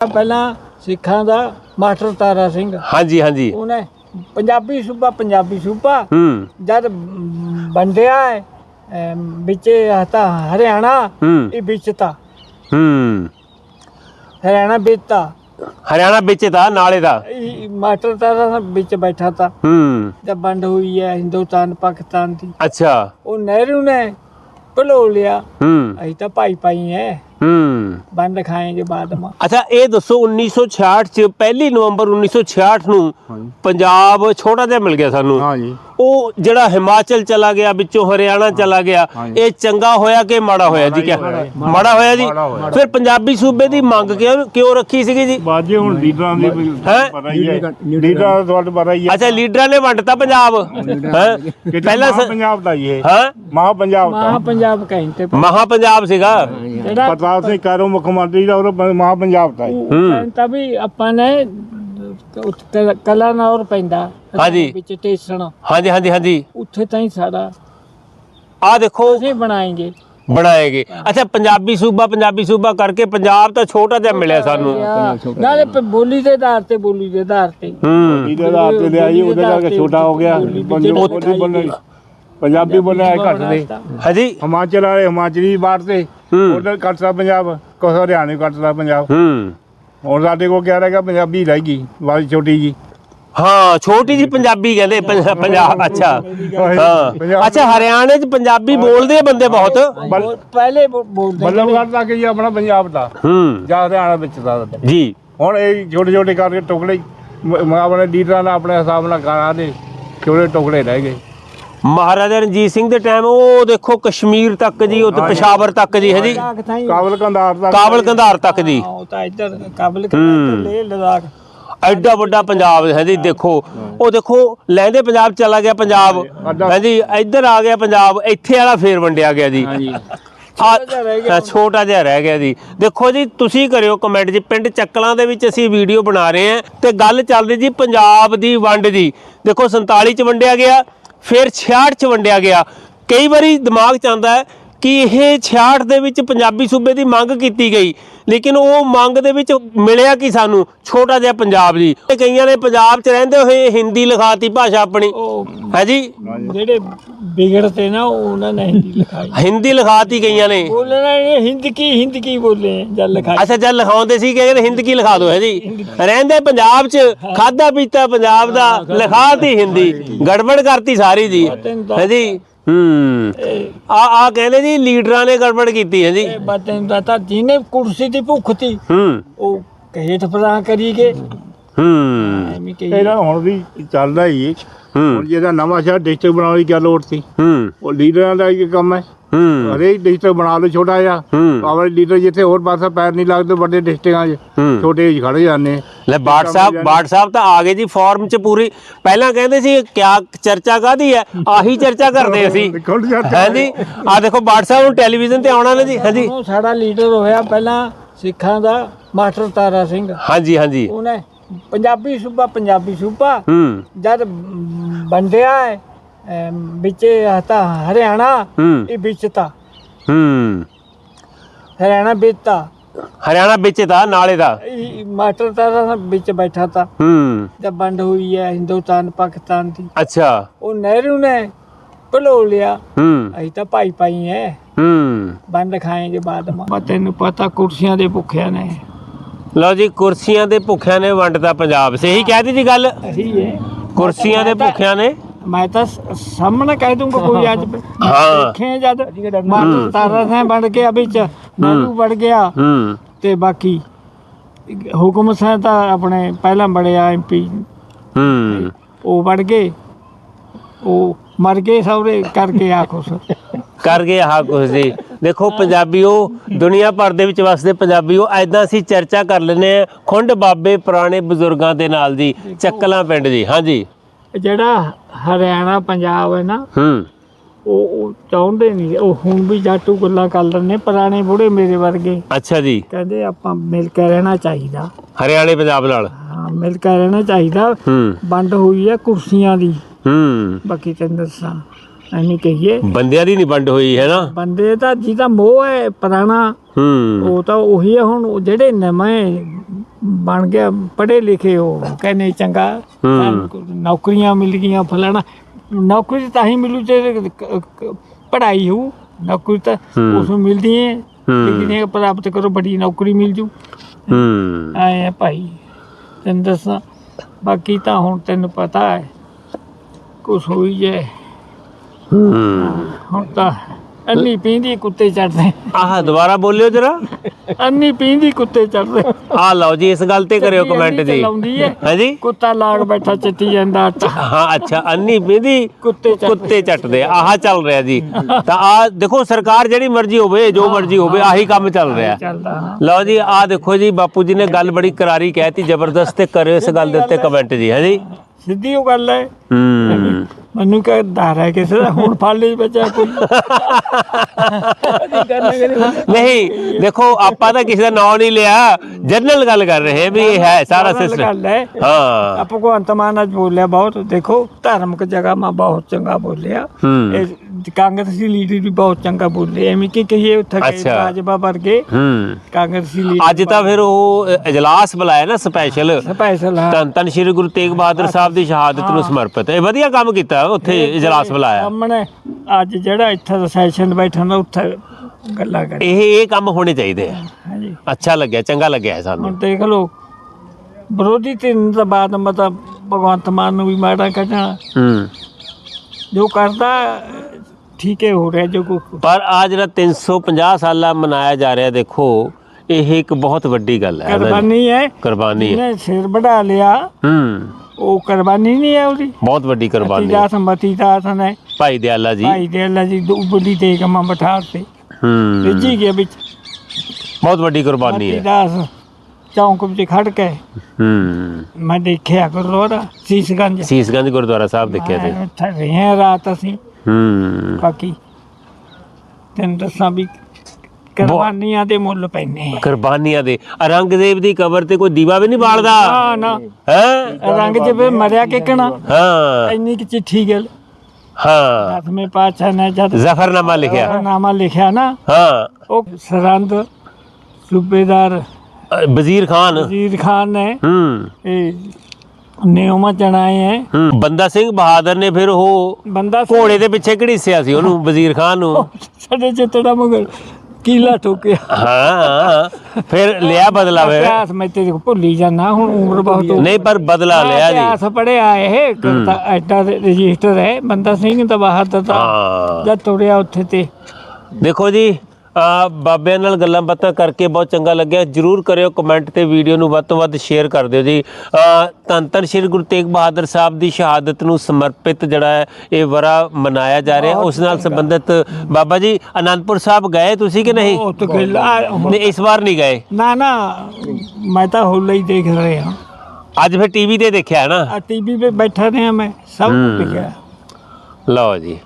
ਪਹਿਲਾਂ ਸਿੱਖਾਂ ਦਾ ਮਾਸਟਰ ਤਾਰਾ ਸਿੰਘ। ਹਾਂਜੀ ਹਾਂਜੀ। ਉਹਨੇ ਪੰਜਾਬੀ ਸੂਬਾ ਪੰਜਾਬੀ ਸੂਬਾ। ਹੂੰ। ਜਦ ਵੰਡਿਆ ਹੈ ਵਿੱਚ ਹਤਾ ਹਰਿਆਣਾ ਇਹ ਵਿੱਚ ਤਾ ਹੂੰ। ਹਰਿਆਣਾ ਵਿੱਚ ਤਾ ਹਰਿਆਣਾ ਵਿੱਚ ਦਾ ਨਾਲੇ ਦਾ। ਮਾਸਟਰ ਤਾਰਾ ਵਿੱਚ ਬੈਠਾ ਤਾ। ਹੂੰ। ਜਦ ਵੰਡ ਹੋਈ ਹੈ ਹਿੰਦੁਸਤਾਨ ਪਾਕਿਸਤਾਨ ਦੀ। ਅੱਛਾ। ਉਹ ਨਹਿਰੂ ਨੇ ਭਲੋ ਲਿਆ। ਹੂੰ। ਅਸੀਂ ਤਾਂ ਭਾਈ ਭਾਈ ਹੈ। ਹੂੰ। ਵੰਡ ਖਾਏਗੇ ਬਾਅਦ ਮਾ। ਅੱਛਾ ਇਹ ਦੱਸੋ 1966 ਚ ਪਹਿਲੀ ਨਵੰਬਰ 1966 ਨੂੰ ਪੰਜਾਬ ਛੋਟਾ ਜਿਹਾ ਮਿਲ ਗਿਆ ਸਾਨੂੰ। ਹਾਂ ਜੀ ਉਹ ਜਿਹੜਾ ਹਿਮਾਚਲ ਚਲਾ ਗਿਆ ਵਿੱਚੋਂ ਹਰਿਆਣਾ ਚਲਾ ਗਿਆ ਇਹ ਚੰਗਾ ਹੋਇਆ ਕਿ ਮਾੜਾ ਹੋਇਆ ਜੀ? ਕਿਆ? ਮਾੜਾ ਹੋਇਆ ਜੀ। ਫਿਰ ਪੰਜਾਬੀ ਸੂਬੇ ਦੀ ਮੰਗ ਕਿਉਂ ਕਿਉਂ ਰੱਖੀ ਸੀਗੀ ਜੀ? ਬਾਜੇ ਹੁਣ ਲੀਡਰਾਂ ਦੀ ਹੈਂ? ਪਤਾ ਹੀ ਹੈ? ਲੀਡਰਾਂ ਦਾ ਤੁਹਾਨੂੰ ਪਤਾ ਹੀ ਹੈ। ਅੱਛਾ ਲੀਡਰਾਂ ਨੇ ਵੰਡਤਾ ਪੰਜਾਬ। ਹੈ ਪਹਿਲਾਂ ਮਹਾ ਪੰਜਾਬ ਦਾ ਹੀ ਇਹ। ਹਾਂ? ਮਹਾ ਪੰਜਾਬ ਮਹਾ ਦਾ ਪੰਜਾਬ ਕਹਿੰਦੇ ਮਹਾ ਪੰਜਾਬ ਸੀਗਾ। ਜਿਹੜਾ ਪ੍ਰਤਾਪ ਸਿੰਘ ਕਾਰੋ ਮੁੱਖ ਮੰਤਰੀ ਦਾ ਉਹ ਮਹਾ ਪੰਜਾਬ ਦਾ ਹੀ। ਕਹਿੰਦਾ ਵੀ ਆਪਾਂ ਨੇ ਕਲਾ ਨੌਰ ਪੈਂਦਾ। ਹਾਂਜੀ। ਵਿੱਚ ਸਟੇਸ਼ਨ ਹਾਂਜੀ ਹਾਂਜੀ ਹਾਂਜੀ। ਉੱਥੇ ਤਾਂ ਹੀ ਸਾਡਾ ਆ ਦੇਖੋ। ਅਸੀਂ ਬਣਾਏਗੇ। ਬਣਾਏਗੇ। ਅੱਛਾ ਪੰਜਾਬੀ ਸੂਬਾ ਪੰਜਾਬੀ ਸੂਬਾ ਕਰਕੇ ਪੰਜਾਬ ਤਾਂ ਛੋਟਾ ਜਿਹਾ ਮਿਲਿਆ ਸਾਨੂੰ। ਨਾਲੇ ਪ- ਬੋਲੀ ਦੇ ਆਧਾਰ ਤੇ ਬੋਲੀ ਦੇ ਆਧਾਰ ਤੇ। ਹੂੰ। ਇਹਦੇ ਆਧਾਰ ਤੇ ਲਿਆ ਜੀ ਉਹਦੇ ਕਰਕੇ ਛੋਟਾ ਹੋ ਗਿਆ। ਬੋਲੀ ਵਿੱਚ ਬੋਲਣ ਗਈ। ਪੰਜਾਬੀ ਬੋਲਣਾ ਘੱਟ ਦੇ ਹਾਂਜੀ। ਹਿਮਾਚਲ ਵਾਲੇ ਹਿਮਾਚਲੀ ਬਾੜ ਤੇ। ਹੂੰ। ਉਧਰ ਕੱਟਦਾ ਪੰਜਾਬ ਕੁਛ ਹਰਿਆਣੇ ਕੱਟਦਾ ਪੰਜਾਬ। ਹੂੰ। ਹੁਣ ਸਾਡੇ ਕੋਲ ਕਹਿ ਰਿਹਾ ਪੰਜਾਬੀ ਰਹਿ ਗਈ ਵਾਲੀ ਛੋਟੀ ਜੀ। ਹਾਂ ਛੋਟੀ ਜੀ ਪੰਜਾਬੀ ਕਹਿੰਦੇ ਪੰਜ- ਪੰਜਾਬ ਅੱਛਾ। ਹਾਂ। ਅੱਛਾ ਹਰਿਆਣੇ 'ਚ ਪੰਜਾਬੀ ਬੋਲਦੇ ਆ ਬੰਦੇ ਬਹੁਤ। ਪਹਿਲੇ ਬੋ- ਬੋਲਦੇ ਬੱਲਮਗੜ੍ਹ ਤੱਕ ਹੀ ਆਪਣਾ ਪੰਜਾਬ ਦਾ। ਹੂੰ। ਜਾਂ ਹਰਿਆਣਾ ਵਿੱਚ ਦਾ। ਜੀ। ਹੁਣ ਇਹ ਛੋਟੇ ਛੋਟੇ ਕਰਕੇ ਟੁਕੜੇ ਮ- ਮ- ਆਪਣੇ ਲੀਡਰਾਂ ਨਾਲ ਆਪਣੇ ਹਿਸਾਬ ਨਾਲ ਕਰਾ ਦੇ ਛੋਟੇ ਟੁਕੜੇ ਰਹਿ ਗਏ। ਮਹਾਰਾਜਾ ਰਣਜੀਤ ਸਿੰਘ ਦੇ ਟਾਈਮ ਉਹ ਦੇਖੋ ਕਸ਼ਮੀਰ ਤੱਕ ਜੀ ਉੱਥੇ ਪਸ਼ਾਵਰ ਤੱਕ ਜੀ ਹੈ ਜੀ। ਕਾਬਲ ਕੰਧਾਰ ਦਾ ਕਾਬਲ ਕੰਧਾਰ ਤੱਕ ਜੀ। ਹਾਂ, ਉਹ ਤਾਂ ਇੱਧਰ ਕਾਬਲ ਕਿਤੇ ਲੈ ਲਦਾਖ। ਐਡਾ ਵੱਡਾ ਪੰਜਾਬ ਹੈ ਜੀ ਦੇਖੋ। ਉਹ ਦੇਖੋ ਲਹਿੰਦੇ ਪੰਜਾਬ ਚਲਾ ਗਿਆ ਪੰਜਾਬ। ਹੈ ਜੀ ਇੱਧਰ ਆ ਗਿਆ ਪੰਜਾਬ ਇੱਥੇ ਵਾਲਾ ਫੇਰ ਵੰਡਿਆ ਗਿਆ ਜੀ। ਆ, ਛੋਟਾ ਜਿਹਾ ਰਹਿ ਗਿਆ ਜੀ। ਦੇਖੋ ਜੀ ਤੁਸੀਂ ਕਰਿਓ ਕਮੈਂਟ ਜੀ ਪਿੰਡ ਚੱਕਲਾਂ ਦੇ ਵਿੱਚ ਅਸੀਂ ਵੀਡੀਓ ਬਣਾ ਰਹੇ ਹਾਂ ਤੇ ਗੱਲ ਚੱਲਦੀ ਜੀ ਪੰਜਾਬ ਦੀ ਵੰਡ ਦੀ ਦੇਖੋ 47 ਚ ਵੰਡਿਆ ਗਿਆ ਫਿਰ 66 ਚ ਵੰਡਿਆ ਗਿਆ। ਕਈ ਵਾਰੀ ਦਿਮਾਗ ਚ ਆਉਂਦਾ ਹੈ ਕਿ ਇਹ 66 ਦੇ ਵਿੱਚ ਪੰਜਾਬੀ ਸੂਬੇ ਦੀ ਮੰਗ ਕੀਤੀ ਗਈ। ਲੇਕਿਨ ਉਹ ਮੰਗ ਦੇ ਵਿੱਚ ਮਿਲਿਆ ਕਿ ਸਾਨੂੰ? ਛੋਟਾ ਜਿਹਾ ਪੰਜਾਬ ਜੀ। ਤੇ ਕਈਆਂ ਨੇ ਪੰਜਾਬ 'ਚ ਰਹਿੰਦੇ ਹੋਏ ਹਿੰਦੀ ਲਿਖਾਤੀ ਭਾਸ਼ਾ ਆਪਣੀ। ਹੈ ਜੀ? ਜਿਹੜੇ ਵਿਗੜਤੇ ਨਾ ਉਹ ਉਹਨਾਂ ਨੇ ਹਿੰਦੀ ਲਿਖਾਈ। ਹਿੰਦੀ ਲਿਖਾਤੀ ਕਈਆਂ ਨੇ। ਬੋਲਣਾ ਇਹ ਹਿੰਦ ਕੀ ਹਿੰਦ ਕੀ ਬੋਲੇ ਜਦ ਲਿਖਾਈ। ਅੱਛਾ ਜਦ ਲਿਖਾਉਂਦੇ ਸੀ ਕਹਿੰਦੇ ਹਿੰਦ ਕੀ ਲਿਖਾ ਦੋ ਹੈ ਜੀ? ਰਹਿੰਦੇ ਪੰਜਾਬ 'ਚ ਖਾਦਾ ਪੀਤਾ ਪੰਜਾਬ ਦਾ ਲਿਖਾਤੀ ਹਿੰਦੀ। ਗੜਬੜ ਕਰਤੀ ਸਾਰੀ ਜੀ। ਹੈ ਜੀ? ਹੂੰ। ਆ ਆ ਕਹਿੰਦੇ ਜੀ ਲੀਡਰਾਂ ਨੇ ਗੜਬੜ ਕੀਤੀ ਹੈ ਜੀ। ਇਹ ਬਾਤਾਂ ਦਾ ਤਾਂ ਜਿਹਨੇ ਕੁਰਸੀ ਦੀ ਭੁੱਖ ਤੀ ਹੂੰ। ਉਹ ਹੇਠ ਪਰਾਂ ਕਰੀਗੇ ਹੂੰ। ਐਵੇਂ ਕਹੀ ਇਹਦਾ ਹੁਣ ਵੀ ਚੱਲਦਾ ਹੀ ਹੈ। ਜਿਹਦਾ ਨਵਾਂ ਸ਼ਹਿਰ ਡਿਸਟ੍ਰਿਕਟ ਬਣਾਉਣ ਦੀ ਕੀ ਲੋੜ ਸੀ। ਹੂੰ। ਉਹ ਲੀਡਰਾਂ ਦਾ ਹੀ ਕੰਮ ਹੈ। ਹੂੰ। ਹਰੇਕ ਡਿਸਟ੍ਰਿਕਟ ਬਣਾ ਲਓ ਛੋਟਾ ਜਿਹਾ। ਹੂੰ। ਆਪਣੇ ਲੀਡਰ ਜਿੱਥੇ ਹੋਰ ਪਾਸਾ ਪੈਰ ਨਹੀਂ ਲੱਗਦੇ ਵੱਡੇ ਡਿਸਟ੍ਰਿਕਾਂ 'ਚ ਛੋਟੇ 'ਚ ਖੜੇ ਜਾਂਦੇ। ਲੈ ਬਾਟ ਸਾਹਿਬ ਬਾਟ ਸਾਹਿਬ ਤਾਂ ਆ ਗਏ ਜੀ ਫਾਰਮ 'ਚ ਪੂਰੀ। ਪਹਿਲਾਂ ਕਹਿੰਦੇ ਸੀ ਕਿਆ ਚਰਚਾ ਕਾਦੀ ਹੈ? ਆਹੀ ਚਰਚਾ ਕਰਦੇ ਅਸੀਂ। ਹਾਂਜੀ ਆ ਦੇਖੋ ਬਾਟ ਸਾਹਿਬ ਨੂੰ ਟੈਲੀਵਿਜ਼ਨ ਤੇ ਆਉਣਾ ਨੇ ਜੀ। ਹਾਂਜੀ ਸਾਡਾ ਲੀਡਰ ਹੋਇਆ ਪਹਿਲਾਂ ਸਿੱਖਾਂ ਦਾ ਮਾਸਟਰ ਤਾਰਾ ਸਿੰਘ। ਹਾਂਜੀ ਹਾਂਜੀ। ਉਹਨੇ ਪੰਜਾਬੀ ਸੂਬਾ ਪੰਜਾਬੀ ਸੂਬਾ। ਹੂੰ। ਜਦ ਵੰਡਿਆ ਹੈ ਵਿੱਚ ਹਤਾ ਹਰਿਆਣਾ ਹੂੰ। ਇਹ ਵਿੱਚ ਤਾ। ਹੂੰ। ਹਰਿਆਣਾ ਵਿੱਚ ਤਾ। ਹਰਿਆਣਾ ਵਿੱਚ ਦਾ ਨਾਲੇ ਦਾ ਇਹ ਮਾਸਟਰ ਤਾਰਾ ਵਿੱਚ ਬੈਠਾ ਤਾ। ਹੂੰ। ਜਦ ਵੰਡ ਹੋਈ ਹੈ ਹਿੰਦੁਸਤਾਨ ਪਾਕਿਸਤਾਨ ਦੀ। ਅੱਛਾ। ਉਹ ਨਹਿਰੂ ਨੇ ਭਲੋ ਲਿਆ। ਹੂੰ। ਅਸੀਂ ਤਾਂ ਭਾਈ ਭਾਈ ਹੈ ਹੂੰ। ਵੰਡ ਖਾਏਗੇ ਬਾਅਦ ਮਾ। ਤੈਨੂੰ ਪਤਾ ਕੁਰਸੀਆਂ ਦੇ ਭੁੱਖਿਆਂ ਨੇ। ਲਓ ਜੀ ਕੁਰਸੀਆਂ ਦੇ ਭੁੱਖਿਆਂ ਨੇ ਵੰਡਤਾ ਪੰਜਾਬ। ਸਹੀ ਕਹਿ ਜੀ ਗੱਲ। ਅਹੀ ਹੈ ਕੁਰਸੀਆਂ ਦੇ ਭੁੱਖਿਆਂ ਨੇ। ਮੈਂ ਤਾਂ ਸ- ਸਾਹਮਣੇ ਕਹਿ ਦੂੰਗਾ ਕੋਈ ਅੱਜ ਹਾਂ। ਦੇਖੇ ਜਦ ਮਾਸਟਰ ਤਾਰਾ ਸਿੰਘ ਬਣ ਗਿਆ ਵਿੱਚ ਨਹਿਰੂ ਬਣ ਗਿਆ। ਹੂੰ। ਤੇ ਬਾਕੀ ਹੁਕਮ ਸਿੰਘ ਤਾਂ ਆਪਣੇ ਪਹਿਲਾਂ ਬੜਿਆ ਐਮਪੀ ਹੂੰ। ਉਹ ਬਣ ਗਏ। ਉਹ ਮਰ ਗਏ ਸੌਰੇ ਕਰਕੇ ਆ ਕੁਛ। ਕਰ ਗਏ ਆਹ ਕੁਛ ਜੀ। ਦੇਖੋ ਪੰਜਾਬੀਓ ਦੁਨੀਆ ਭਰ ਦੇ ਵਿੱਚ ਵਸਦੇ ਪੰਜਾਬੀਓ ਐਦਾਂ ਅਸੀਂ ਚਰਚਾ ਕਰ ਲੈਨੇ ਆ ਖੁੰਡ ਬਾਬੇ ਪੁਰਾਣੇ ਬਜ਼ੁਰਗਾਂ ਦੇ ਨਾਲ ਜੀ ਚੱਕਲਾਂ ਪਿੰਡ ਜੀ। ਹਾਂਜੀ। ਜਿਹੜਾ ਹਰਿਆਣਾ ਪੰਜਾਬ ਹੈ ਨਾ ਹੂੰ। ਉਹ ਉਹ ਚਾਹੁੰਦੇ ਨਹੀਂ ਉਹ ਹੁਣ ਵੀ ਜਾਟੂ ਗੱਲਾਂ ਕਰ ਲੈਂਦੇ ਪੁਰਾਣੇ ਬੁੜੇ ਮੇਰੇ ਵਰਗੇ। ਅੱਛਾ ਜੀ। ਕਹਿੰਦੇ ਆਪਾਂ ਮਿਲ ਕੇ ਰਹਿਣਾ ਚਾਹੀਦਾ। ਹਰਿਆਣੇ ਪੰਜਾਬ ਨਾਲ। ਹਾਂ ਮਿਲ ਕੇ ਰਹਿਣਾ ਚਾਹੀਦਾ। ਹੂੰ। ਵੰਡ ਹੋਈ ਹੈ ਕੁਰਸੀਆਂ ਦੀ। ਹੂੰ। ਬਾਕੀ ਤੈਨੂੰ ਦੱਸਾਂ ਐਵੇਂ ਕਹੀਏ। ਬੰਦਿਆਂ ਦੀ ਨਹੀਂ ਵੰਡ ਹੋਈ ਹੈ ਨਾ? ਬੰਦੇ ਦਾ ਜਿਹਦਾ ਮੋਹ ਹੈ ਪੁਰਾਣਾ ਹੂੰ। ਉਹ ਤਾਂ ਉਹੀ ਹੈ ਹੁਣ ਜਿਹੜੇ ਨਵੇਂ ਬਣ ਗਿਆ ਪੜ੍ਹੇ ਲਿਖੇ ਹੋ। ਕਹਿੰਦੇ ਚੰਗਾ। ਸਾਨੂੰ ਨੌਕਰੀਆਂ ਮਿਲ ਗਈਆਂ ਫਲਾਣਾ। ਨੌਕਰੀ ਤਾਂ ਹੀ ਮਿਲੂ ਜੇ ਪੜ੍ਹਾਈ ਹੋ ਨੌਕਰੀ ਤਾਂ। ਉਸ ਨੂੰ ਮਿਲਦੀ ਹੈ। ਲੇਕਿਨ ਇਹ ਪ੍ਰਾਪਤ ਕਰੋ ਬੜੀ ਨੌਕਰੀ ਮਿਲ ਜੂ। ਹੂੰ। ਆਏ ਭਾਈ। ਤੈਨੂੰ ਦੱਸਾਂ ਬਾਕੀ ਤਾਂ ਹੁਣ ਤੈਨੂੰ ਪਤਾ ਹੈ ਕੁਛ ਹੋਈ ਜੇ ਹੂੰ ਹੁਣ ਤਾਂ ਅੰਨੀ ਪੀਂਦੀ ਕੁੱਤੇ ਚੜਦੇ। ਆਹ ਦੁਬਾਰਾ ਬੋਲਿਓ ਜਰਾ। ਅੰਨੀ ਪੀਂਦੀ ਕੁੱਤੇ ਚੜਦੇ। ਆ ਲਓ ਜੀ ਇਸ ਗੱਲ ਤੇ ਕਰਿਓ ਕਮੈਂਟ ਜੀ। ਲਾਉਂਦੀ ਹੈ ਹਾਂਜੀ? ਕੁੱਤਾ ਲਾਗ ਬੈਠਾ ਚੱਟੀ ਜਾਂਦਾ। ਆਟਾ ਹਾਂ ਅੱਛਾ ਅੰਨੀ ਬਿੰਦੀ ਕੁੱਤੇ। ਕੁੱਤੇ ਚੱਟਦੇ। ਆਹ ਚੱਲ ਰਿਹਾ ਜੀ। ਤਾਂ ਆ ਦੇਖੋ ਸਰਕਾਰ ਜਿਹੜੀ ਮਰਜ਼ੀ ਹੋਵੇ ਜੋ ਮਰਜ਼ੀ ਹੋਵੇ ਆਹੀ ਕੰਮ ਚੱਲ ਰਿਹਾ। ਲਓ ਜੀ ਆ ਦੇਖੋ ਜੀ ਬਾਪੂ ਜੀ ਨੇ ਗੱਲ ਬੜੀ ਕਰਾਰੀ ਕਹਿਤੀ ਜ਼ਬਰਦਸਤ ਤੇ ਕਰਿਓ ਇਸ ਗੱਲ ਦੇ ਉੱਤੇ ਕਮੈਂਟ ਜੀ ਹੈ ਜੀ ਸਿੱਧੀ ਉਹ ਗੱਲ ਹੈ ਹੂੰ। ਮੈਨੂੰ ਕਹ ਡਰ ਹੈ ਕਿਸੇ ਦਾ ਹੁਣ ਫੜ ਲਈ ਬੱਚਾ ਕੋਈ। ਨਹੀਂ ਦੇਖੋ ਆਪਾਂ ਤਾਂ ਕਿਸੇ ਦਾ ਨਾਂ ਨਹੀਂ ਲਿਆ। ਜਨਰਲ ਗੱਲ ਕਰ ਰਹੇ ਹਾਂ ਵੀ ਇਹ ਹੈ ਸਾਰਾ ਸਿਸਟਮ। ਹੈ। ਹਾਂ। ਆ ਭਗਵੰਤ ਮਾਨ ਅੱਜ ਬੋਲਿਆ ਬਹੁਤ ਦੇਖੋ ਧਾਰਮਿਕ ਜਗ੍ਹਾ ਮੈਂ ਬਹੁਤ ਚੰਗਾ ਬੋਲਿਆ। ਇਹ ਕਾਂਗਰਸੀ ਲੀਡਰ ਵੀ ਬਹੁਤ ਚੰਗਾ ਬੋਲੇ ਐਵੇਂ ਕਿ ਕਹੀਏ ਉੱਥੇ ਗਏ ਅੱਛਾ। ਭਾਜਪਾ ਵਰਗੇ ਹੂੰ। ਕਾਂਗਰਸੀ ਲੀਡਰ ਅੱਜ ਤਾਂ ਫਿਰ ਉਹ ਅ, ਇਜਲਾਸ ਬੁਲਾਇਆ ਨਾ ਸਪੈਸ਼ਲ। ਸਪੈਸ਼ਲ ਹਾਂ। ਧੰਨ ਧੰਨ ਸ਼੍ਰੀ ਗੁਰੂ ਤੇਗ ਬਹਾਦਰ ਸਾਹਿਬ ਦੀ ਸ਼ਹਾਦਤ ਨੂੰ ਸਮਰਪਿਤ। ਇਹ ਵਧੀਆ ਕੰਮ ਕੀਤਾ ਉੱਥੇ ਇਜਲਾਸ ਬੁਲਾਇਆ। ਸਾਹਮਣੇ ਅੱਜ ਜਿਹੜਾ ਇੱਥੇ ਦਾ ਸੈਸ਼ਨ ਬੈਠਾ ਨਾ ਉੱਥੇ ਗੱਲਾਂ ਕਰੇ ਇਹ ਇਹ ਕੰਮ ਹੋਣੇ ਚਾਹੀਦੇ ਆ। ਹਾਂਜੀ। ਅੱਛਾ ਲੱਗਿਆ ਚੰਗਾ ਲੱਗਿਆ ਸਾਨੂੰ। ਹੁਣ ਦੇਖ ਲਓ ਵਿਰੋਧੀ ਤਿੰਨ ਤੋਂ ਬਾਅਦ ਮਤਲਬ ਭਗਵੰਤ ਮਾਨ ਨੂੰ ਵੀ ਮਾੜਾ ਕੱਢਣਾ ਹੂੰ। ਜੋ ਕਰਦਾ ਠੀਕ ਹੈ ਹੋ ਰਿਹਾ ਜੋ ਕੋ ਪਰ ਆ ਜਿਹੜਾ 350 ਸਾਲਾ ਮਨਾਇਆ ਜਾ ਰਿਹਾ ਦੇਖੋ ਇਹ ਇੱਕ ਬਹੁਤ ਵੱਡੀ ਗੱਲ ਹੈ। ਨਾ ਜੀ। ਕੁਰਬਾਨੀ ਹੈ। ਕੁਰਬਾਨੀ ਹੈ। ਜਿਹਨੇ ਸਿਰ ਵਢਾ ਲਿਆ ਹੂੰ। ਉਹ ਕੁਰਬਾਨੀ ਨਹੀਂ ਹੈ ਉਹਦੀ। ਬਹੁਤ ਵੱਡੀ ਕੁਰਬਾਨੀ ਹੈ। ਅਤੀਦਾਸ ਮਤੀਦਾਸ ਨੇ। ਭਾਈ ਦਿਆਲਾ ਜੀ। ਭਾਈ ਦੇ ਅੱਲਾ ਜੀ ਦੁਬਲੀ ਤੇ ਕਮਾ ਬਿਠਾ ਤੇ। ਹੂੰ। ਰਿੱਝੀ ਗਿਆ ਵਿੱਚ। ਬਹੁਤ ਵੱਡੀ ਕੁਰਬਾਨੀ ਹੈ। ਮਤੀਦਾਸ ਚੌਂਕ ਵਿੱਚ ਖੜ ਕੇ। ਹੂੰ। ਮੈਂ ਦੇਖਿਆ ਗੁਰਦੁਆਰਾ ਸੀਸਗੰਜ। ਸੀਸਗੰਜ ਗੁਰਦੁਆਰਾ ਸਾਹਿਬ ਦੇਖਿਆ ਤੇ। ਉੱਥੇ ਰਹੇ ਹਾਂ ਰਾਤ ਅਸੀਂ। ਹੂੰ। ਬਾਕੀ ਤੈਨੂੰ ਦੱਸਾਂ ਵੀ ਕੁਰਬਾਨੀਆਂ ਦੇ ਮੁੱਲ ਪੈਨੇ ਆ। ਕੁਰਬਾਨੀਆਂ ਦੇ। ਔਰੰਗਜ਼ੇਬ ਦੀ ਕਬਰ ਤੇ ਕੋਈ ਦੀਵਾ ਵੀ ਨਹੀਂ ਬਾਲਦਾ? ਨਾ ਨਾ। ਹੈ? ਰੰਗ ਚ ਵੀ ਮਰਿਆ ਕਿਕਣਾ? ਹਾਂ। ਇੰਨੀ ਕਿ ਚਿੱਠੀ ਗੱਲ। ਹਾਂ। ਦਸਵੇਂ ਪਾਤਸ਼ਾਹ ਨੇ ਜਦ ਜ਼ਫਰਨਾਮਾ ਲਿਖਿਆ। ਨਾਮਾ ਲਿਖਿਆ ਨਾ ਹਾਂ। ਉਹ ਸਰੰਦ ਸੂਬੇਦਾਰ ਅ, ਵਜ਼ੀਰ ਖਾਨ। ਵਜ਼ੀਰ ਖਾਨ ਨੇ ਹੂੰ। ਇਹ ਨਿਯਮਾਂ ਚਣਾਏ ਹੈ ਹੂੰ। ਬੰਦਾ ਸਿੰਘ ਬਹਾਦਰ ਨੇ ਫਿਰ ਉਹ ਬੰਦਾ ਸੀ, ਘੋੜੇ ਦੇ ਪਿੱਛੇ ਘੜੀਸਿਆ ਸੀ ਉਹਨੂੰ ਵਜ਼ੀਰ ਖਾਨ ਨੂੰ। ਸਾਡੇ ਚਿੱਤੜਾ ਮਗਰ ਕੀਲਾ ਠੋਕਿਆ। ਹਾਂ। ਫਿਰ ਲਿਆ ਬਦਲਾ ਵੇ ਇਤਿਹਾਸ ਮੈਂ ਤੇ ਭੁੱਲੀ ਜਾਣਾ ਹੁਣ ਉਮਰ ਬਹੁਤ ਹੋ ਨਹੀਂ ਪਰ ਬਦਲਾ ਲਿਆ ਜੀ। ਇਤਿਹਾਸ ਪੜਿਆ ਇਹ ਕਰਤਾ ਐਡਾ ਰਜਿਸਟਰ ਹੈ ਬੰਦਾ ਸਿੰਘ ਦਾ ਬਹਾਦਰ ਦਾ ਹਾਂ। ਜਦ ਤੁਰਿਆ ਉੱਥੇ ਤੇ। ਦੇਖੋ ਜੀ ਆ ਬਾਬਿਆਂ ਨਾਲ ਗੱਲਾਂ ਬਾਤਾਂ ਕਰਕੇ ਬਹੁਤ ਚੰਗਾ ਲੱਗਿਆ। ਜਰੂਰ ਕਰਿਓ ਕਮੈਂਟ ਤੇ ਵੀਡੀਓ ਨੂੰ ਵੱਧ ਤੋਂ ਵੱਧ ਸ਼ੇਅਰ ਕਰ ਦਿਓ ਜੀ। ਆ ਧੰਨ ਧੰਨ ਸ਼੍ਰੀ ਗੁਰੂ ਤੇਗ ਬਹਾਦਰ ਸਾਹਿਬ ਦੀ ਸ਼ਹਾਦਤ ਨੂੰ ਸਮਰਪਿਤ ਜਿਹੜਾ ਹੈ ਇਹ ਵਰਾ ਮਨਾਇਆ ਜਾ ਰਿਹਾ। ਉਸ ਨਾਲ ਸੰਬੰਧਿਤ ਬਾਬਾ ਜੀ ਅਨੰਦਪੁਰ ਸਾਹਿਬ ਗਏ ਤੁਸੀਂ ਕਿ ਨਹੀਂ? ਉਹ ਤੇ ਗੱਲ ਆ, ਹੁਣ- ਨਹੀਂ ਇਸ ਵਾਰ ਨਹੀਂ ਗਏ। ਨਾ ਨਾ ਮੈਂ ਤਾਂ ਹੋਲਾ ਹੀ ਦੇਖ ਰਿਹਾ। ਅੱਜ ਫਿਰ ਟੀਵੀ ਤੇ ਦੇਖਿਆ ਹੈ ਨਾ? ਆ ਟੀਵੀ 'ਤੇ ਬੈਠਾ ਰਿਹਾ ਮੈਂ ਸਭ। ਕੁਝ ਦੇਖਿਆ। ਲਓ ਜੀ।